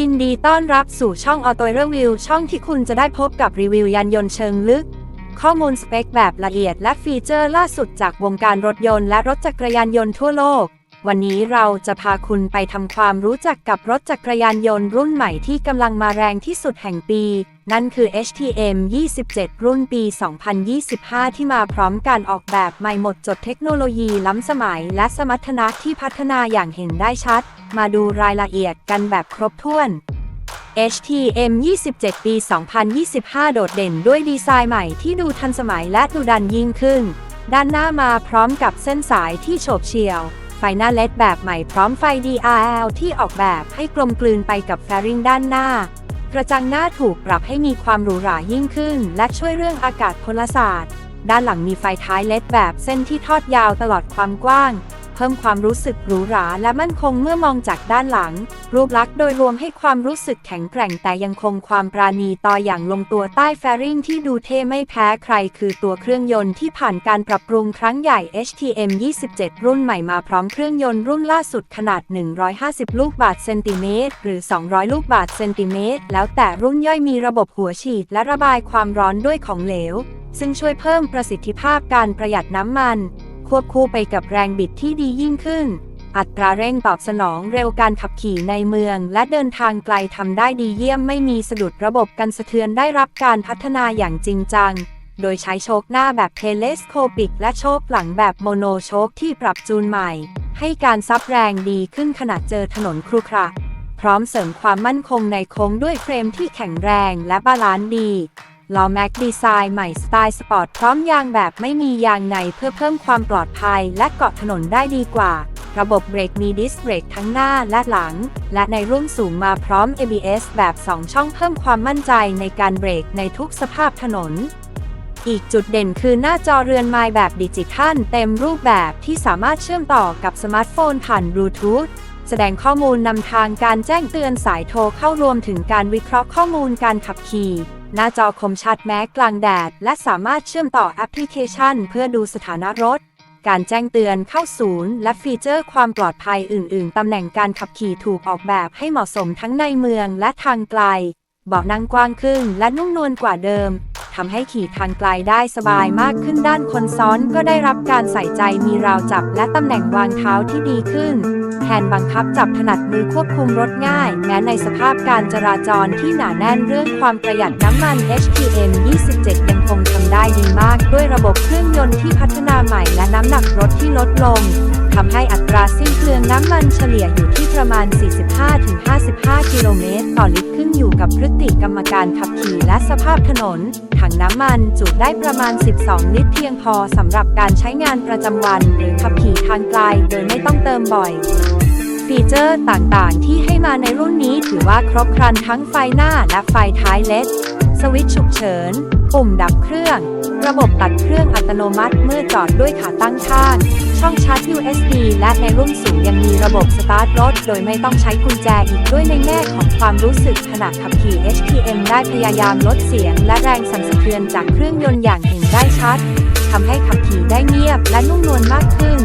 ยินดีต้อนรับสู่ช่อง Auto Review ช่องที่คุณจะได้พบกับรีวิวยานยนต์เชิงลึก ข้อมูลสเปคแบบละเอียดและฟีเจอร์ล่าสุดจากวงการรถยนต์และรถจักรยานยนต์ทั่วโลก วันนี้เราจะพาคุณไปทำความรู้จักกับรถจักรยานยนต์รุ่นใหม่ที่กำลังมาแรงที่สุดแห่งปี นั่นคือ HTM 27 รุ่นปี 2025 ที่มาพร้อมการออกแบบใหม่หมดจดเทคโนโลยีล้ำสมัย และสมรรถนะที่พัฒนาอย่างเห็นได้ชัด มาดูรายละเอียดกันแบบครบถ้วน HTM 27 ปี 2025 โดดเด่นด้วยดีไซน์ใหม่ที่ดูทันสมัยและดูดันยิ่งขึ้น ด้านหน้ามาพร้อมกับเส้นสายที่โฉบเฉี่ยว ไฟหน้าเลดแบบใหม่พร้อมไฟ DRL ที่ออกแบบให้กลมกลืนไปกับแฟริงด้านหน้ากระจังหน้าถูกปรับให้มีความหรูหรายิ่งขึ้น และช่วยเรื่องอากาศพลศาสตร์ ด้านหลังมีไฟท้ายเลดแบบเส้นที่ทอดยาวตลอดความกว้าง เพิ่มความรู้สึกหรูหราและมั่นคงเมื่อมองจากด้านหลัง รูปลักษณ์โดยรวมให้ความรู้สึกแข็งแกร่งแต่ยังคงความปราณีต่ออย่างลงตัวใต้แฟริงที่ดูเท่ไม่แพ้ใคร คือตัวเครื่องยนต์ที่ผ่านการปรับปรุงครั้งใหญ่ HTM 27 รุ่นใหม่มาพร้อมเครื่องยนต์รุ่นล่าสุดขนาด 150 ลูกบาศก์เซนติเมตรหรือ 200 ลูกบาศก์เซนติเมตรแล้วแต่รุ่นย่อยมีระบบหัวฉีด และระบายความร้อนด้วยของเหลว ซึ่งช่วยเพิ่มประสิทธิภาพการประหยัดน้ำมัน ควบคู่ไปกับแรงบิดที่ดียิ่งขึ้น อัตราเร่งตอบสนองเร็วการขับขี่ในเมือง และเดินทางไกลทำได้ดีเยี่ยมไม่มีสะดุดระบบกันสะเทือนได้รับการพัฒนาอย่างจริงจัง โดยใช้โชคหน้าแบบเทเลสโคปิก และโชคหลังแบบโมโนโชคที่ปรับจูนใหม่ ให้การซับแรงดีขึ้นขณะเจอถนนครุขระพร้อมเสริมความมั่นคงในโค้งด้วยเฟรมที่แข็งแรงและบาลานซ์ดี ล้อแม็กดีไซน์ใหม่สไตล์สปอร์ตพร้อมยางแบบไม่มียางในเพื่อเพิ่มความปลอดภัยและเกาะถนนได้ดีกว่า ระบบเบรกมีดิสเบรกทั้งหน้าและหลัง และในรุ่นสูงมาพร้อม ABS แบบ 2 ช่องเพิ่มความมั่นใจในการเบรกในทุกสภาพถนน อีกจุดเด่นคือหน้าจอเรือนไม้แบบดิจิทัลเต็มรูปแบบที่สามารถเชื่อมต่อกับสมาร์ทโฟนผ่านบลูทูธแสดงข้อมูลนำทางการแจ้งเตือนสายโทรเข้ารวมถึงการวิเคราะห์ข้อมูลการขับขี่ หน้าจอคมชัดแม้กลางแดด และสามารถเชื่อมต่อแอปพลิเคชัน เพื่อดูสถานะรถ การแจ้งเตือนเข้าศูนย์ และฟีเจอร์ความปลอดภัยอื่น ๆ ตำแหน่งการขับขี่ถูกออกแบบให้เหมาะสมทั้งในเมืองและทางไกล เบาะนั่งกว้างขึ้นและนุ่มนวลกว่าเดิม ทำให้ขี่ทางไกลได้สบายมากขึ้นด้านคนซ้อนก็ได้รับการใส่ใจมีราวจับและตำแหน่งวางเท้าที่ดีขึ้น แทนบังคับจับถนัดมือควบคุมรถง่าย แม้ในสภาพการจราจรที่หนาแน่นเรื่องความประหยัดน้ำมัน HTM 27 ยังคงทำได้ดีมากด้วยระบบเครื่องยนต์ที่พัฒนา ใหม่และน้ำหนักรถที่ลดลงทำให้อัตราสิ้นเปลืองน้ำมันเฉลี่ยอยู่ที่ประมาณ 45-55 กิโลเมตร ต่อลิตรขึ้นอยู่กับพฤติกรรมการขับขี่และสภาพถนน ถังน้ำมันจุได้ประมาณ 12 ลิตรเพียงพอสำหรับการใช้งานประจำวัน หรือขับขี่ทางไกลโดยไม่ต้องเติมบ่อยฟีเจอร์ต่างๆ ที่ให้มาในรุ่นนี้ถือว่าครบครันทั้งไฟหน้าและไฟท้ายเลด สวิตช์ฉุกเฉิน ปุ่มดับเครื่อง ระบบตัดเครื่องอัตโนมัติเมื่อจอดด้วยขาตั้งข้าง ช่องชาร์จ USB และในรุ่นสูงยังมีระบบสตาร์ทรถโดยไม่ต้องใช้กุญแจอีกด้วยในแง่ของความรู้สึกขณะขับขี่ HTM ได้พยายามลดเสียงและแรงสั่นสะเทือนจากเครื่องยนต์อย่างเห็นได้ชัดทำให้ขับขี่ได้เงียบและนุ่มนวลมากขึ้น